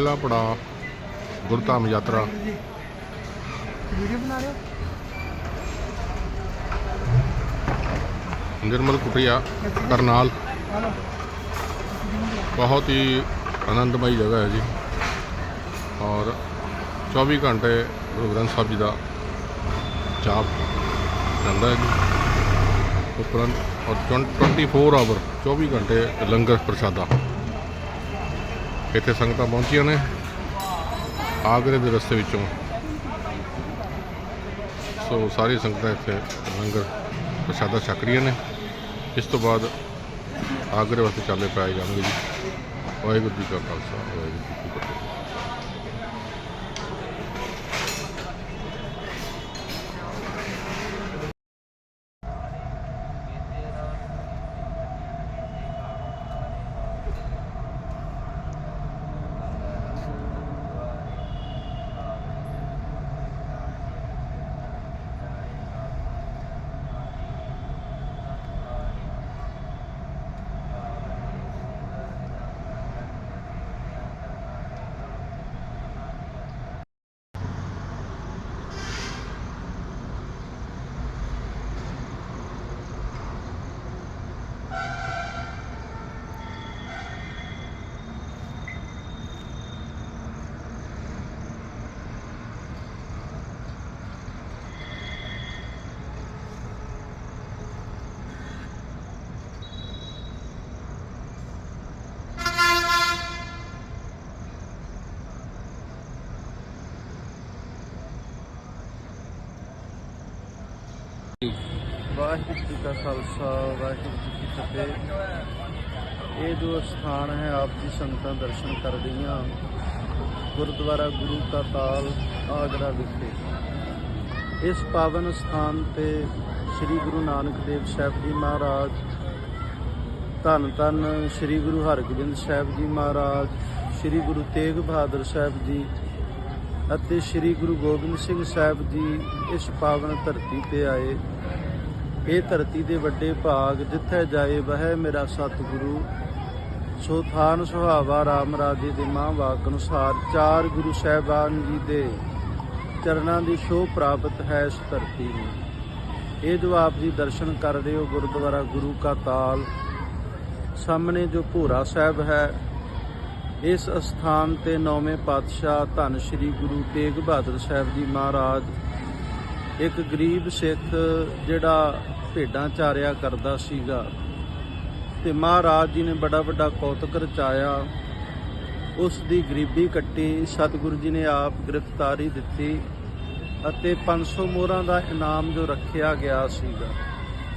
ਪਹਿਲਾ ਪੜਾ ਗੁਰਧਾਮ ਯਾਤਰਾ। ਵੀਡੀਓ ਬਣਾ ਰਹੇ ਹੋ? ਨਿਰਮਲ ਕੁਟਿਆ ਕਰਨਾਲ। ਬਹੁਤ ਹੀ ਆਨੰਦਮਈ ਜਗ੍ਹਾ ਹੈ ਜੀ। ਔਰ 24 ਘੰਟੇ ਗੁਰੂ ਗ੍ਰੰਥ ਸਾਹਿਬ ਜੀ ਦਾ ਜਾਪ ਚੱਲਦਾ ਹੈ ਜੀ। ਉਪਰੰਤ ਔਰ 24 ਆਵਰ 24 ਘੰਟੇ ਲੰਗਰ ਪ੍ਰਸ਼ਾਦਾ। ਇੱਥੇ ਸੰਗਤਾਂ ਪਹੁੰਚੀਆਂ ਨੇ। ਆਗਰੇ ਦੇ ਰਸਤੇ ਵਿੱਚੋਂ। ਸੋ ਸਾਰੀ ਸੰਗਤਾਂ ਇੱਥੇ ਲੰਗਰ ਪ੍ਰਸ਼ਾਦਾ ਛਕ ਰਹੀਆਂ ਨੇ। ਇਸ ਤੋਂ ਬਾਅਦ ਆਗਰੇ ਵਾਸਤੇ ਚਾਲੇ ਪਾਏ ਜਾਣਗੇ ਜੀ। ਵਾਹਿਗੁਰੂ ਜੀ ਕਾ ਖਾਲਸਾ, ਵਾਹਿਗੁਰੂ ਜੀ ਕੀ ਫਤਿਹ। ਵਾਹਿਗੁਰੂ ਜੀ ਕਾ ਖਾਲਸਾ, ਵਾਹਿਗੁਰੂ ਜੀ ਕੀ ਫਤਿਹ। ਇਹ ਜੋ ਸਥਾਨ ਹੈ, ਆਪ ਜੀ ਸੰਗਤਾਂ ਦਰਸ਼ਨ ਕਰ ਰਹੀਆਂ। ਗੁਰਦੁਆਰਾ ਗੁਰੂ ਕਾ ਤਾਲ, ਆਗਰਾ ਵਿਖੇ। ਇਸ ਪਾਵਨ ਸਥਾਨ ਤੇ ਸ੍ਰੀ ਗੁਰੂ ਨਾਨਕ ਦੇਵ ਸਾਹਿਬ ਜੀ ਮਹਾਰਾਜ, ਧੰਨ ਧੰਨ ਸ੍ਰੀ ਗੁਰੂ ਹਰਗੋਬਿੰਦ ਸਾਹਿਬ ਜੀ ਮਹਾਰਾਜ, ਸ੍ਰੀ ਗੁਰੂ ਤੇਗ ਬਹਾਦਰ ਸਾਹਿਬ ਜੀ ਅਤੇ ਸ੍ਰੀ ਗੁਰੂ ਗੋਬਿੰਦ ਸਿੰਘ ਸਾਹਿਬ ਜੀ ਇਸ ਪਾਵਨ ਧਰਤੀ ਤੇ ਆਏ। ਇਹ ਧਰਤੀ ਦੇ ਵੱਡੇ ਭਾਗ ਜਿੱਥੇ ਜਾਏ ਵਹਿ ਮੇਰਾ ਸਤਿਗੁਰੂ। ਸੋ ਥਾਨ ਸੁਹਾਵਾ ਰਾਮ ਰਾਜੇ ਦੇ ਮਾਂ ਵਾਕ ਅਨੁਸਾਰ ਚਾਰ ਗੁਰੂ ਸਾਹਿਬਾਨ ਜੀ ਦੇ ਚਰਨਾਂ ਦੀ ਸ਼ੋਭ ਪ੍ਰਾਪਤ ਹੈ ਇਸ ਧਰਤੀ ਨੂੰ। ਇਹ ਜੋ ਆਪ ਜੀ ਦਰਸ਼ਨ ਕਰ ਰਹੇ ਹੋ ਗੁਰਦੁਆਰਾ ਗੁਰੂ ਕਾ ਤਾਲ, ਸਾਹਮਣੇ ਜੋ ਭੋਰਾ ਸਾਹਿਬ ਹੈ, ਇਸ ਅਸਥਾਨ ਤੇ ਨੌਵੇਂ ਪਾਤਸ਼ਾਹ ਧੰਨ ਸ੍ਰੀ ਗੁਰੂ ਤੇਗ ਬਹਾਦਰ ਸਾਹਿਬ ਜੀ ਮਹਾਰਾਜ ਇੱਕ ਗਰੀਬ ਸਿੱਖ ਜਿਹੜਾ ਭੇਡਾਂ ਚਾਰਿਆ ਕਰਦਾ ਸੀਗਾ ਤੇ ਮਹਾਰਾਜ ਜੀ ਨੇ ਬੜਾ ਵੱਡਾ ਕੌਤਕ ਰਚਾਇਆ। ਉਸ ਦੀ ਗਰੀਬੀ ਕੱਟੀ, ਸਤਿਗੁਰੂ ਜੀ ਨੇ ਆਪ ਗ੍ਰਿਫਤਾਰੀ ਦਿੱਤੀ ਅਤੇ 500 ਮੋਹਰਾਂ ਦਾ ਇਨਾਮ ਜੋ ਰੱਖਿਆ ਗਿਆ ਸੀਗਾ।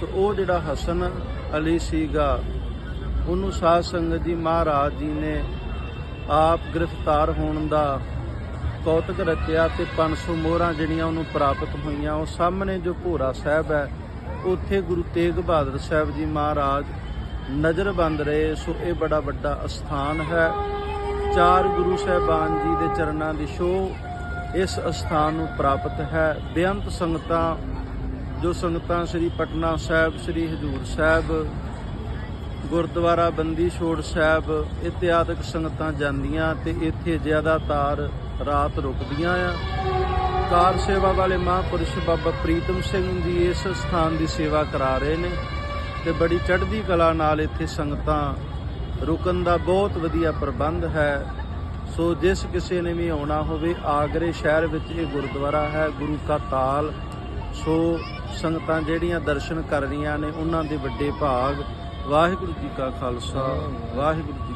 ਸੋ ਉਹ ਜਿਹੜਾ ਹਸਨ ਅਲੀ ਸੀਗਾ, ਉਹਨੂੰ ਸਾਧ ਸੰਗਤ ਜੀ ਮਹਾਰਾਜ ਜੀ ਨੇ ਆਪ ਗ੍ਰਿਫਤਾਰ ਹੋਣ ਦਾ ਕੌਤਕ ਰਚਿਆ ਤੇ 500 ਮੋਹਰਾਂ ਜਿਹੜੀਆਂ ਉਹਨੂੰ ਪ੍ਰਾਪਤ ਹੋਈਆਂ, ਉਹ ਸਾਹਮਣੇ ਜੋ ਭੋਰਾ ਸਾਹਿਬ ਹੈ, ਉੱਥੇ ਗੁਰੂ ਤੇਗ ਬਹਾਦਰ ਸਾਹਿਬ ਜੀ ਮਹਾਰਾਜ ਨਜ਼ਰਬੰਦ ਰਹੇ, ਸੋ ਇਹ ਬੜਾ ਵੱਡਾ ਅਸਥਾਨ ਹੈ। ਚਾਰ ਗੁਰੂ ਸਾਹਿਬਾਨ ਜੀ ਦੇ ਚਰਨਾਂ ਦੀ ਸ਼ੋਅ ਇਸ ਅਸਥਾਨ ਨੂੰ ਪ੍ਰਾਪਤ ਹੈ। ਬੇਅੰਤ ਸੰਗਤਾਂ, ਜੋ ਸੰਗਤਾਂ ਸ੍ਰੀ ਪਟਨਾ ਸਾਹਿਬ, ਸ੍ਰੀ ਹਜੂਰ ਸਾਹਿਬ, ਗੁਰਦੁਆਰਾ ਬੰਦੀ ਛੋੜ ਸਾਹਿਬ ਇਤਿਆਦਿਕ ਸੰਗਤਾਂ ਜਾਂਦੀਆਂ ਤੇ ਇੱਥੇ ਜ਼ਿਆਦਾਤਰ ਰਾਤ ਰੁਕਦੀਆਂ ਆ। ਕਾਰ ਸੇਵਾ ਵਾਲੇ ਮਹਾਂਪੁਰਸ਼ ਬਾਬਾ ਪ੍ਰੀਤਮ ਸਿੰਘ ਜੀ ਇਸ ਸਥਾਨ ਦੀ ਸੇਵਾ ਕਰਾ ਰਹੇ ਨੇ ਤੇ ਬੜੀ ਚੜ੍ਹਦੀ ਕਲਾ ਨਾਲ ਇੱਥੇ ਸੰਗਤਾਂ ਰੁਕਣ ਦਾ ਬਹੁਤ ਵਧੀਆ ਪ੍ਰਬੰਧ ਹੈ। ਸੋ ਜਿਸ ਕਿਸੇ ਨੇ ਵੀ ਆਉਣਾ ਹੋਵੇ, ਆਗਰੇ ਸ਼ਹਿਰ ਵਿੱਚ ਇਹ ਗੁਰਦੁਆਰਾ ਹੈ, ਗੁਰੂ ਕਾ ਤਾਲ। ਸੋ ਸੰਗਤਾਂ ਜਿਹੜੀਆਂ ਦਰਸ਼ਨ ਕਰ ਰਹੀਆਂ ਨੇ, ਉਹਨਾਂ ਦੇ ਵੱਡੇ ਭਾਗ। ਵਾਹਿਗੁਰੂ ਜੀ ਕਾ ਖਾਲਸਾ, ਵਾਹਿਗੁਰੂ ਜੀ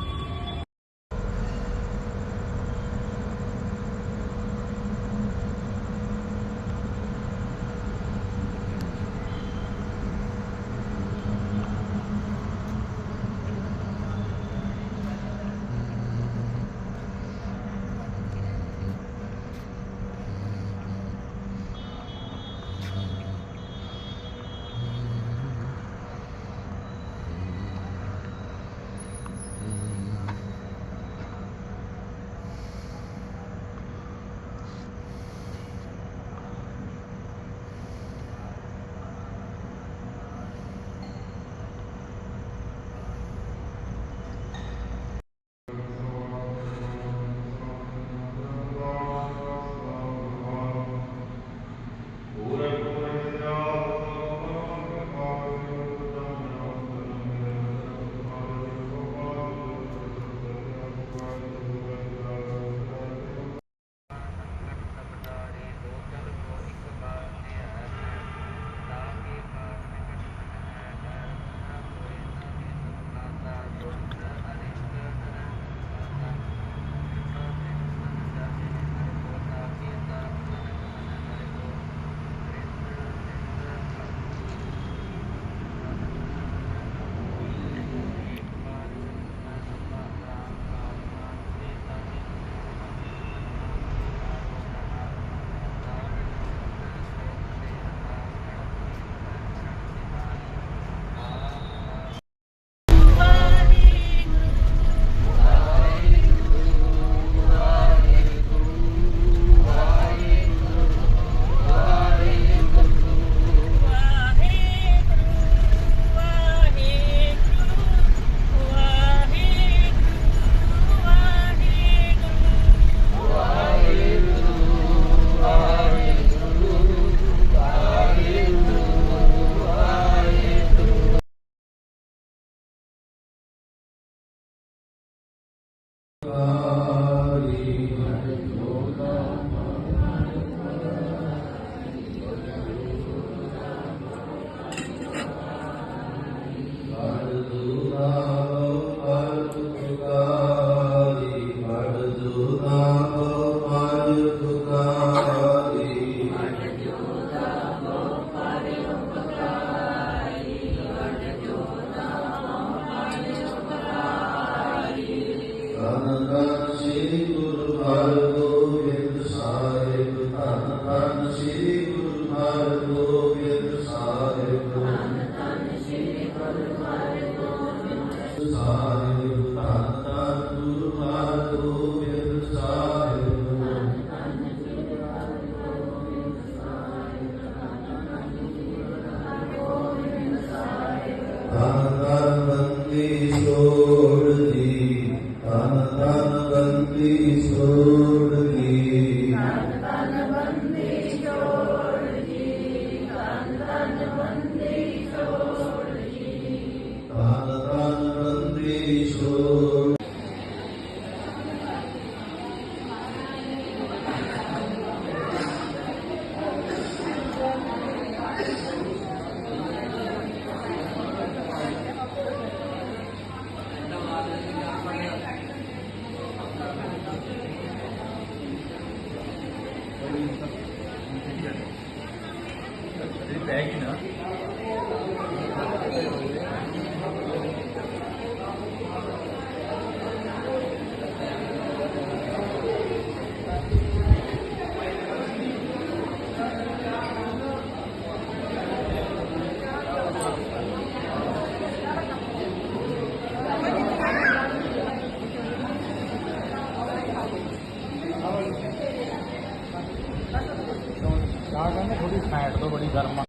ಧರ್ಮ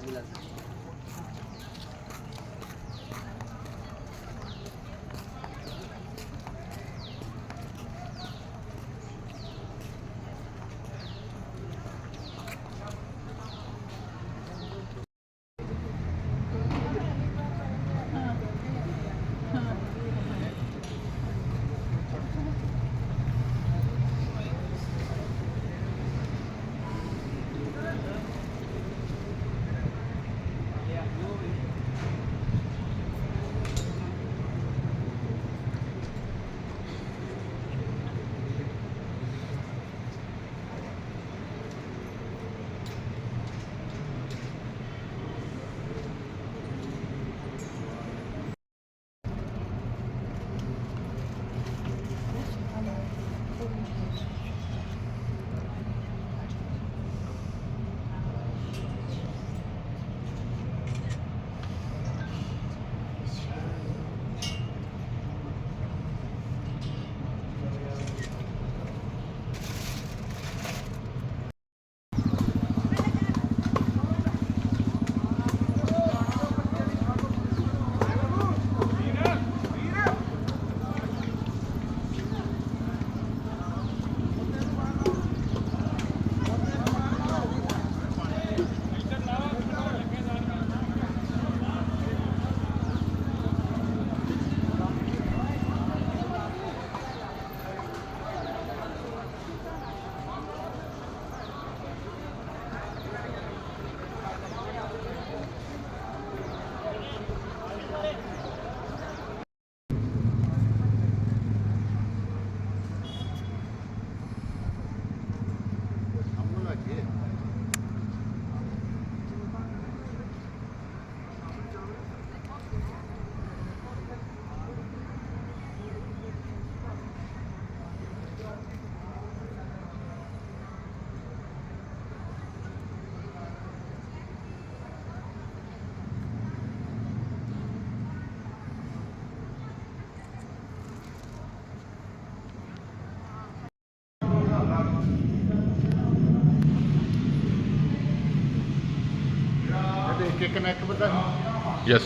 águilas. ਕੇ